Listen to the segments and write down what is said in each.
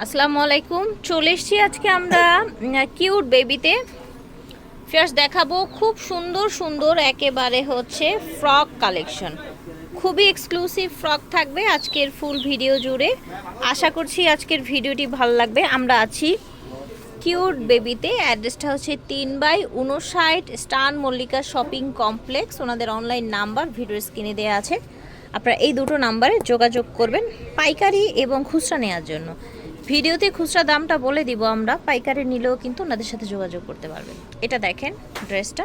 আসসালামু আলাইকুম। চলে এসেছি আজকে আমরা কিউট বেবিতে ফার্স্ট দেখাবো খুব সুন্দর সুন্দর একেবারে হচ্ছে ফ্রক কালেকশন খুবই এক্সক্লুসিভ ফ্রক থাকবে আজকের ফুল ভিডিও জুড়ে। আশা করছি আজকের ভিডিওটি ভালো লাগবে। আমরা আছি কিউট বেবিতে অ্যাড্রেসটা হচ্ছে তিন বাই উনষাট স্টান মল্লিকা শপিং কমপ্লেক্স ওনাদের অনলাইন নাম্বার ভিডিও স্ক্রিনে দেওয়া আছে। আপনারা এই দুটো নাম্বারে যোগাযোগ করবেন পাইকারি এবং খুচরা নেওয়ার জন্য। ভিডিওতে খুচরা দামটা বলে দিব আমরা। পাইকারি নিলেও কিন্তু ওনাদের সাথে যোগাযোগ করতে পারবেন। এটা দেখেন ড্রেসটা।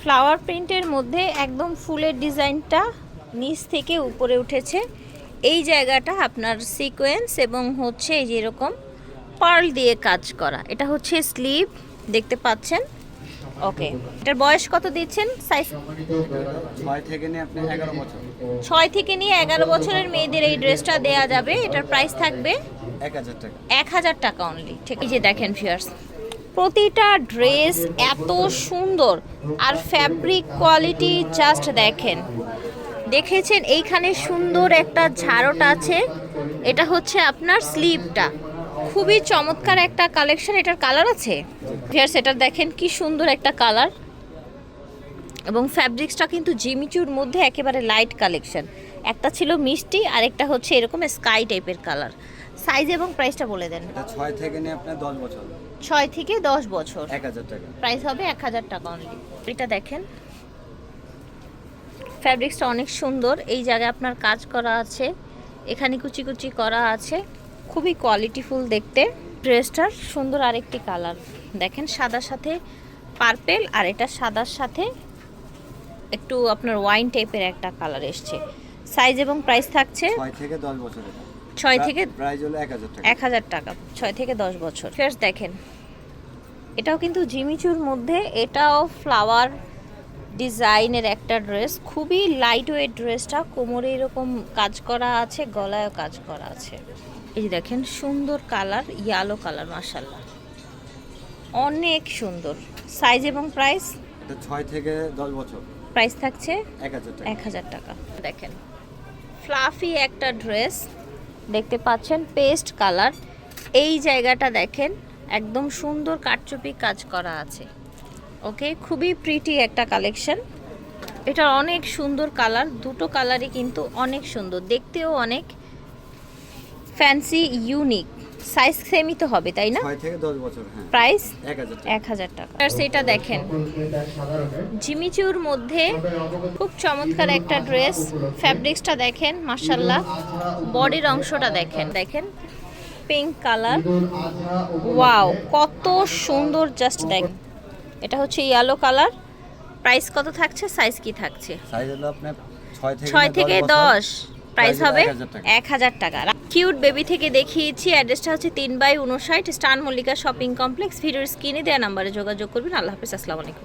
ফ্লাওয়ার প্রিন্টের মধ্যে একদম ফুলের ডিজাইনটা নিচ থেকে উপরে উঠেছে। এই জায়গাটা আপনার সিকোয়েন্স এবং হচ্ছে এই যে এরকম পার্ল দিয়ে কাজ করা। এটা হচ্ছে স্লিভ দেখতে পাচ্ছেন? ওকে। এটার বয়স কত দিচ্ছেন? সাইজ? ছয় থেকে নিয়ে আপনি এগারো বছর। ছয় থেকে নিয়ে এগারো বছরের মেয়েদের এই ড্রেসটা দেয়া যাবে। এটার প্রাইস থাকবে এক হাজার টাকা। অনলি ঠিক এই যে দেখেন ফিয়ার্স প্রতিটা ড্রেস এত সুন্দর আর ফ্যাব্রিক কোয়ালিটি জাস্ট দেখেন। দেখেছেন? এইখানে সুন্দর একটা ঝাড়ট আছে। এটা হচ্ছে আপনার স্লিভটা খুবই চমৎকার একটা কালেকশন এটার কালার আছে? ফিয়ার্স এটা দেখেন কি সুন্দর একটা কালার এবং ফ্যাব্রিক্সটা কিন্তু জিমিচুর মধ্যে একেবারে লাইট কালেকশন একটা ছিল মিষ্টি আর একটা হচ্ছে এরকম স্কাই টাইপের কালার সাইজ এবং প্রাইসটা বলে দেন। এটা ছয় থেকে নিয়ে আপনার দশ বছর। ছয় থেকে দশ বছর। এক হাজার টাকা। প্রাইস হবে এক হাজার টাকা অনলি এটা দেখেন। ফ্যাব্রিক্সটা অনেক সুন্দর। এই জায়গায় আপনার কাজ করা আছে। এখানে কুচি কুচি করা আছে। খুবই কোয়ালিটিফুল দেখতে। ড্রেসটার সুন্দর আরেকটি কালার দেখেন সাদার সাথে পার্পেল আর এটা সাদার সাথে একটু আপনার ওয়াইন টাইপের একটা কালার এসছে। সাইজ এবং প্রাইস থাকছে ছয় থেকে দশ বছর ছয় থেকে প্রাইস হলো এক হাজার টাকা। এক হাজার টাকা ছয় থেকে দশ বছর। ফার্স্ট দেখেন এটাও কিন্তু জিমিচুর মধ্যে এটাও ফ্লাওয়ার ডিজাইনের একটা ড্রেস খুবই লাইট ওয়েট ড্রেসটা কোমরে এরকম কাজ করা আছে গলায়ও কাজ করা আছে। এই যে দেখেন সুন্দর কালার ইয়ালো কালার মাসাল্লাহ অনেক সুন্দর। সাইজ এবং প্রাইস ছয় থেকে দশ বছর। প্রাইস থাকছে এক হাজার টাকা। দেখেন ফ্লাফি একটা ড্রেস দেখতে পাচ্ছেন পেস্ট কালার এই জায়গাটা দেখেন, একদম সুন্দর কাটচুপি কাজ করা আছে। ওকে খুবই প্রিটি একটা কালেকশন এটা অনেক সুন্দর কালার দুটো কালারই কিন্তু অনেক সুন্দর, দেখতেও অনেক ফ্যান্সি ইউনিক সাইজ সেমই তো হবে তাই না? থেকে বছর হ্যাঁ। প্রাইস? এক হাজার টাকা। আর সেটা দেখেন জিমিচুর মধ্যে খুব চমৎকার একটা ড্রেস ফ্যাব্রিক্সটা দেখেন মার্শাল্লাহ বডির অংশটা দেখেন দেখেন। Pink colour. ওয়াও কত সুন্দর জাস্ট দেখ। এটা হচ্ছে ইয়েলো কালার। প্রাইস কত থাকছে? সাইজ কি থাকছে? সাইজ হলো আপনার 6 থেকে 10 প্রাইস হবে এক হাজার টাকা। কিউট বেবি থেকে দেখিয়েছি অ্যাড্রেসটা হচ্ছে তিন বাই উনষাট স্টান মল্লিকা শপিং কমপ্লেক্স ভিডিওর স্ক্রিনে দেওয়া নাম্বারে যোগাযোগ করবেন। আল্লাহ হাফিজ আসসালামু আলাইকুম।